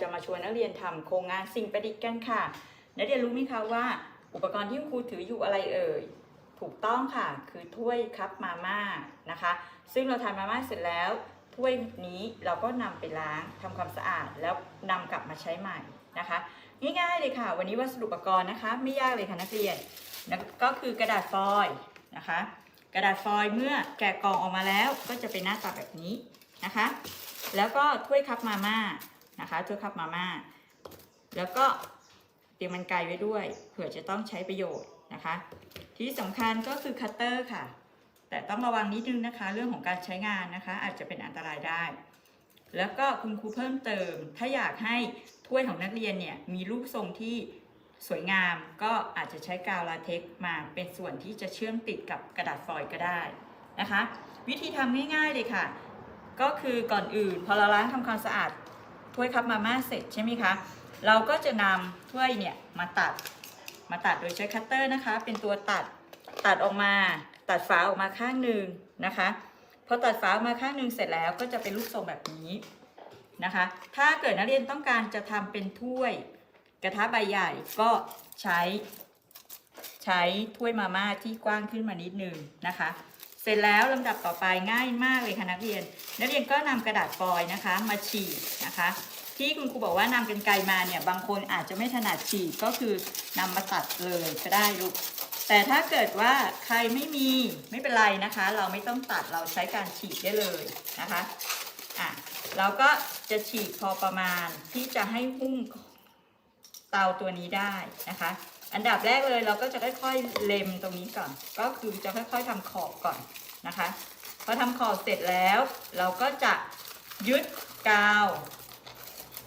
จะมาชวนนักเรียนทำโครงงานสิ่งประดิษฐ์กันค่ะ นักเรียนรู้ไหมคะว่า อุปกรณ์ที่ครูถืออยู่อะไรเอ่ย ถูกต้องค่ะ คือถ้วยคัพมาม่านะคะ ซึ่งเราทานมาม่าเสร็จแล้ว ถ้วยนี้เราก็นำไปล้างทำความสะอาดแล้วนำกลับมาใช้ใหม่นะคะง่ายๆเลยค่ะ วันนี้วัสดุอุปกรณ์นะคะ ไม่ยากเลยค่ะนักเรียนนะก็คือกระดาษฟอยล์นะคะ กระดาษฟอยล์เมื่อแกะกล่องออกมาแล้วก็จะเป็นหน้าตาแบบนี้นะคะ แล้วก็ถ้วยคัพมาม่า นะคะถ้วยคัพมาม่าแล้วก็เตรียมมันไกลไว้ด้วยเผื่อจะต้องใช้ประโยชน์นะคะ ที่สำคัญก็คือคัตเตอร์ค่ะ แต่ต้องระวังนิดนึงนะคะ เรื่องของการใช้งานนะคะ อาจจะเป็นอันตรายได้ แล้วก็คุณครูเพิ่มเติม ถ้าอยากให้ถ้วยของนักเรียนเนี่ยมีรูปทรงที่สวยงามก็อาจจะใช้กาวลาเท็กมาเป็นส่วนที่จะเชื่อมติดกับกระดาษฟอยล์ก็ได้นะคะ วิธีทำง่ายๆเลยค่ะ ก็คือก่อนอื่นพอเราล้างทำความสะอาด ถ้วยคัพมาม่าเสร็จใช่ไหมคะ เราก็จะนำถ้วยเนี่ยมาตัด มาตัดโดยใช้คัตเตอร์นะคะ เป็นตัวตัด ตัดออกมา ตัดฝาออกมาข้างหนึ่งนะคะ พอตัดฝาออกมาข้างหนึ่งเสร็จแล้วก็จะเป็นรูปทรงแบบนี้นะคะ ถ้าเกิดนักเรียนต้องการจะทำเป็นถ้วยกระทะใบใหญ่ก็ใช้ ใช้ถ้วยมาม่าที่กว้างขึ้นมานิดนึงนะคะ เสร็จแล้วลำดับต่อไปง่ายมากเลยค่ะนักเรียน นักเรียนก็นำกระดาษฟอยล์นะคะ มาฉีกนะคะ ที่คุณครูบอกว่านำกันไกลมาเนี่ยบางคนอาจจะไม่ถนัดฉีกก็คือนำมาตัดเลยก็ได้ลูกแต่ถ้าเกิดว่าใครไม่มีไม่เป็นไรนะคะ เราไม่ต้องตัดเราใช้การฉีกได้เลยนะคะอะเราก็จะฉีกพอประมาณที่จะให้หุ้มเตาตัวนี้ได้นะคะ อันดับแรกเลยเราก็จะค่อยๆเล็มตรงนี้ก่อน ก็คือจะค่อยๆทำขอบก่อนนะคะพอทำขอบเสร็จแล้ว เราก็จะยึดกาว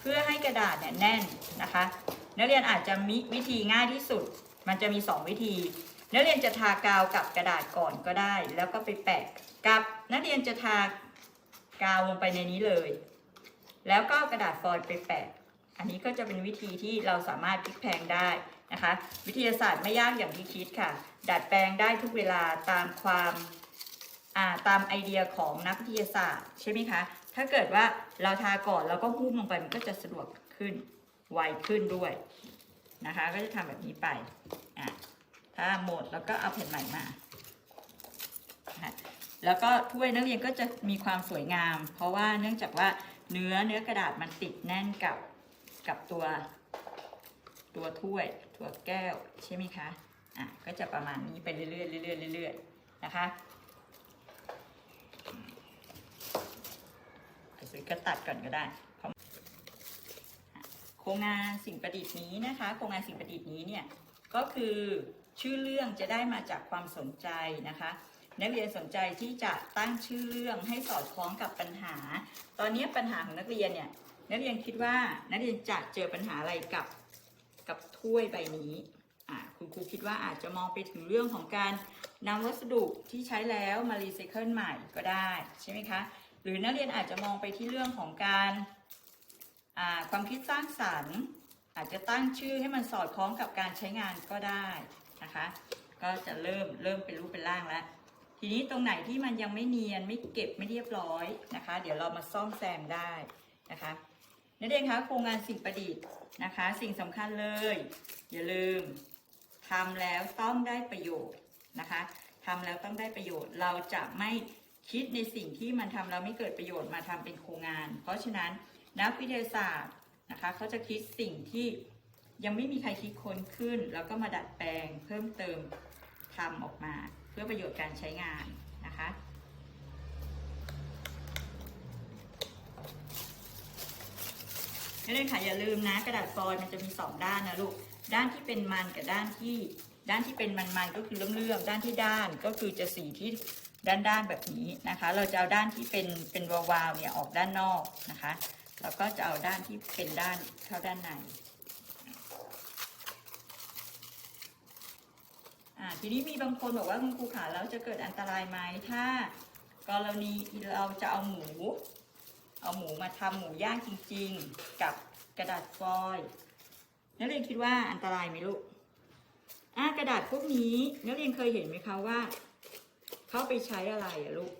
เพื่อให้กระดาษเนี่ยแน่นนะคะ นักเรียนอาจจะมีวิธีง่ายที่สุด มันจะมี 2 วิธี นักเรียนจะทากาวกับกระดาษก่อนก็ได้ แล้วก็ไปแปะกับนักเรียนจะทากาวลงไปในนี้เลย แล้วก็กระดาษฟอยล์ไปแปะ อันนี้ก็จะเป็นวิธีที่เราสามารถพลิกแพลงได้ นะคะ วิทยาศาสตร์ไม่ยากอย่างที่คิดค่ะ ดัดแปลงได้ทุกเวลาตามความาตามไอเดียของนักวิทยาศาสตร์ใช่ไหมคะ ถ้าเกิดว่าเราทาก่อนแล้วก็หุ้มลงไปมันก็จะสะดวกขึ้นไวขึ้นด้วยนะคะ ก็จะทำแบบนี้ไปอะถ้าหมดแล้วก็เอาแผ่นใหม่มาะแล้วก็ถ้วยนักเรียนก็จะมีความสวยงาม เพราะว่าเนื่องจากว่าเนื้อเนื้อกระดาษมันติดแน่นกับกับตัว ตัวถ้วยถั่วแก้วใช่ไหมคะ อะ ก็จะประมาณนี้ไปเรื่อยๆเรื่อยๆเรื่อยๆนะคะซื้อก็ตัดก่อนก็ได้โครงงานสิ่งประดิษฐ์นี้นะคะ โครงงานสิ่งประดิษฐ์นี้เนี่ย ก็คือชื่อเรื่องจะได้มาจากความสนใจนะคะนักเรียนสนใจที่จะตั้งชื่อเรื่องให้สอดคล้องกับปัญหา ตอนนี้ปัญหาของนักเรียนเนี่ย นักเรียนคิดว่านักเรียนจะเจอปัญหาอะไรกับ กับถ้วยใบนี้คุณครูคิดว่าอาจจะมองไปถึงเรื่องของการนำวัสดุที่ใช้แล้วมารีไซเคิลใหม่ก็ได้ใช่ไหมคะ หรือนักเรียนอาจจะมองไปที่เรื่องของการความคิดสร้างสรรค์ อาจจะตั้งชื่อให้มันสอดคล้องกับการใช้งานก็ได้นะคะ ก็จะเริ่มเริ่มเป็นรูปเป็นร่างแล้ว ทีนี้ตรงไหนที่มันยังไม่เนียนไม่เก็บไม่เรียบร้อยนะคะ เดี๋ยวเรามาซ่อมแซมได้นะคะ นักเรียนคะโครงงานสิ่งประดิษฐ์นะคะ สิ่งสำคัญเลย อย่าลืมทำแล้วต้องได้ประโยชน์นะคะทำแล้วต้องได้ประโยชน์ เราจะไม่คิดในสิ่งที่มันทำแล้วไม่เกิดประโยชน์มาทำเป็นโครงงาน เพราะฉะนั้นนักวิทยาศาสตร์นะคะเขาจะคิดสิ่งที่ยังไม่มีใครคิดค้นขึ้น แล้วก็มาดัดแปลงเพิ่มเติมทำออกมา เพื่อประโยชน์การใช้งานนะคะ นักเรียนค่ะอย่าลืมนะ กระดาษฟอยล์มันจะมีสองด้านนะลูก ด้านที่เป็นมันกับด้านที่ด้านที่เป็นมันๆก็คือเลื่อมๆด้านที่ด้านก็คือจะสีที่ด้านๆแบบนี้นะคะ เราจะเอาด้านที่เป็นเป็นวาวๆเนี่ยออกด้านนอกนะคะแล้วก็จะเอาด้านที่เป็นด้านเข้าด้านในอ่าทีนี้มีบางคนบอกว่าคุณครูขาแล้วจะเกิดอันตรายไหมถ้ากรณีเราจะเอาหมู เอาหมูมาทำหมูย่างจริง ๆ กับกระดาษฟอยล์นักเรียนคิดว่าอันตรายไหมลูกอ่ากระดาษพวกนี้นักเรียนเคยเห็นไหมคะว่าเขาไปใช้อะไรอะลูก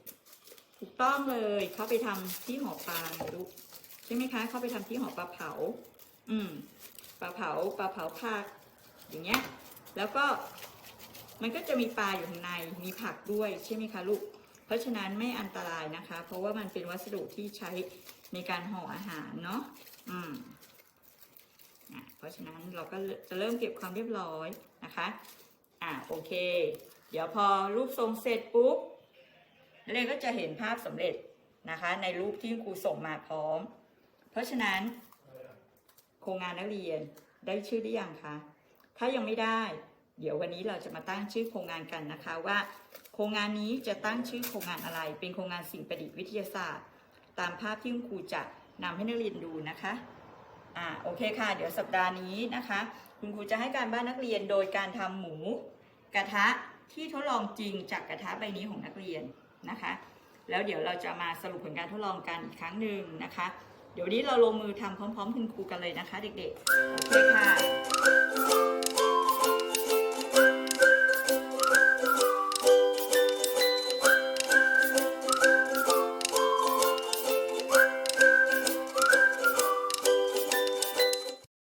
ถูกต้องเลยเขาไปทำที่ห่อปลาลูกใช่ไหมคะเขาไปทำที่หอปลาเผา อืมปลาเผาปลาเผาผัก อย่างเงี้ย แล้วก็มันก็จะมีปลาอยู่ข้างในมีผักด้วยใช่ไหมคะลูก เพราะฉะนั้นไม่อันตรายนะคะ เพราะว่ามันเป็นวัสดุที่ใช้ในการห่ออาหารเนาะอืมอะเพราะฉะนั้นเราก็จะเริ่มเก็บความเรียบร้อยนะคะ อะโอเค เดี๋ยวพอรูปทรงเสร็จปุ๊บนักเรียนก็จะเห็นภาพสำเร็จนะคะ ในรูปที่ครูส่งมาพร้อม เพราะฉะนั้น โครงงานนักเรียนได้ชื่อหรือยังคะถ้ายังไม่ได้ เดี๋ยววันนี้เราจะมาตั้งชื่อโครงงานกันนะคะว่า โครงงานนี้จะตั้งชื่อโครงงานอะไร เป็นโครงงานสิ่งประดิษฐ์วิทยาศาสตร์ ตามภาพที่คุณครูจะนำให้นักเรียนดูนะคะอ่าโอเคค่ะ เดี๋ยวสัปดาห์นี้นะคะ คุณครูจะให้การบ้านนักเรียนโดยการทำหมูกระทะที่ทดลองจริงจากกระทะใบนี้ของนักเรียนนะคะ แล้วเดี๋ยวเราจะมาสรุปผลการทดลองกันอีกครั้งหนึ่งนะคะ เดี๋ยวนนี้เราลงมือทำพร้อม ๆ คุณครูกันเลยนะคะ เด็กๆโอเคค่ะ